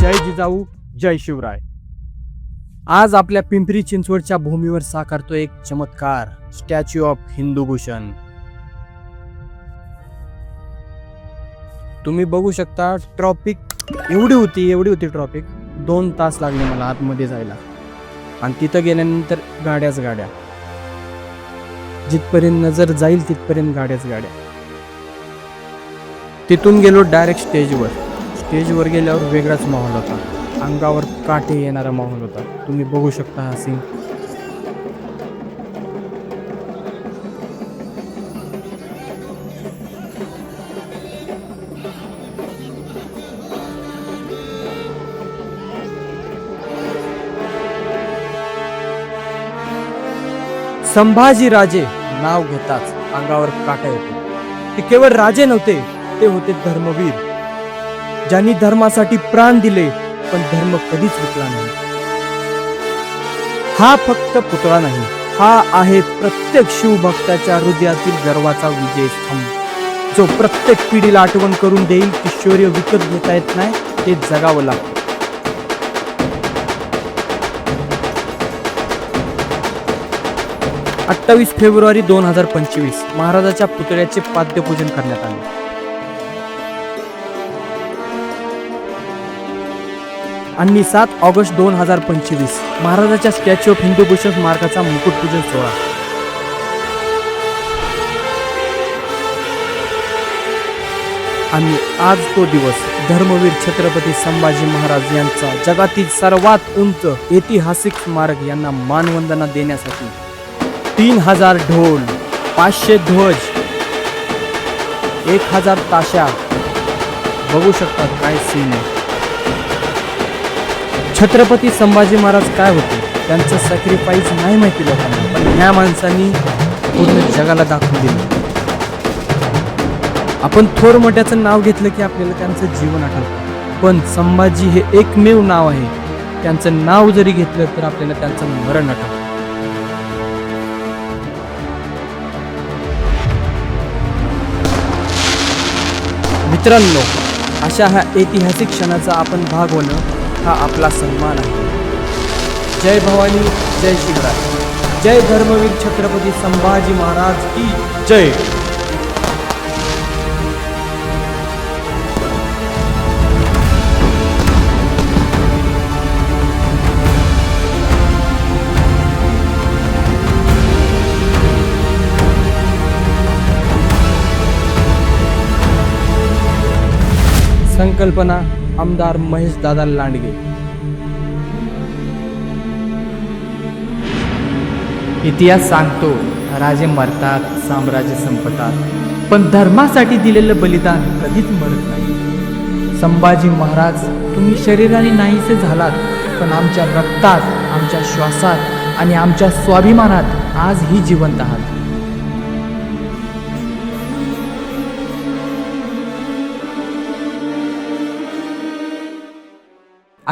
जय जिजाऊ जय शिवराय. आज आपल्या पिंपरी चिंचवडच्या भूमीवर साकारतो एक चमत्कार स्टॅच्यू ऑफ हिंदू भूषण तुम्ही बघू शकता ट्रॉपिक एवढी होती एवढी होती ट्रॉपिक दोन तास लागले मला आतमध्ये जायला. आणि तिथं गेल्यानंतर गाड्याच गाड्या. जिथपर्यंत नजर जाईल तिथपर्यंत गाड्याच गाड्या. तिथून गेलो डायरेक्ट स्टेजवर. स्टेजवर गेल्यावर वेगळाच माहोल होता. अंगावर काटे येणारा माहोल होता. तुम्ही बघू शकता हा सीन संभाजी राजे नाव घेताच अंगावर काटा येतो. ते केवळ राजे नव्हते ते होते धर्मवीर ज्यांनी धर्मासाठी प्राण दिले पण धर्म कधीच विकला नाही. हा फक्त पुतळा नाही हा आहे प्रत्येक शिवभक्ताच्या हृदयातील गर्वाचा विजय स्तंभ जो प्रत्येक पिढीला आठवण करून देईल की शौर्य विकत घेता येत नाही ते जगावं लागतं. अठ्ठावीस फेब्रुवारी दोन हजार पंचवीस महाराजाच्या पुतळ्याचे पाद्यपूजन करण्यात आले. आणि सात ऑगस्ट दोन हजार पंचवीस. महाराजाच्या स्टॅच्यू ऑफ हिंदू भूषण स्मारकाचा मुकुटपूजन सोहळा. आणि आज तो दिवस धर्मवीर छत्रपती संभाजी महाराज यांचा जगातील सर्वात उंच ऐतिहासिक स्मारक यांना मानवंदना देण्यासाठी तीन हजार ढोल पाचशे ध्वज एक हजार ताशा. बघू शकतात काय सीन आहे. छत्रपती संभाजी महाराज काय होते? त्यांचं सॅक्रिफाईस नाही माहिती लोकांना पण ह्या माणसांनी पूर्ण जगाला दाखवून दिलं. आपण थोर मोठ्याचं नाव घेतलं की आपल्याला त्यांचं जीवन आठवतं. पण संभाजी हे एकमेव नाव आहे. त्यांचं नाव जरी घेतलं तर आपल्याला त्यांचं मरण आठवतं. मित्रांनो अशा ह्या ऐतिहासिक क्षणाचा आपण भाग होणं हा आपला सन्मान आहे. जय भवानी जय शिवराय. जय धर्मवीर छत्रपती संभाजी महाराज की जय. संकल्पना आमदार महेश दादा लांडगे. इतिहास सांगतो राजे मरतात साम्राज्य संपतात. पण धर्मासाठी दिलेलं बलिदान कधीच मरत नाही. संभाजी महाराज तुम्ही शरीराने नाहीसे झालात पण आमच्या रक्तात आमच्या श्वासात आणि आमच्या स्वाभिमानात आजही जिवंत आहात.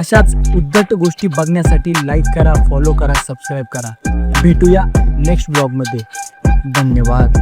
अशाच उद्धट गोष्टी बघण्यासाठी लाईक करा फॉलो करा सबस्क्राईब करा. भेटूया नेक्स्ट ब्लॉगमध्ये धन्यवाद.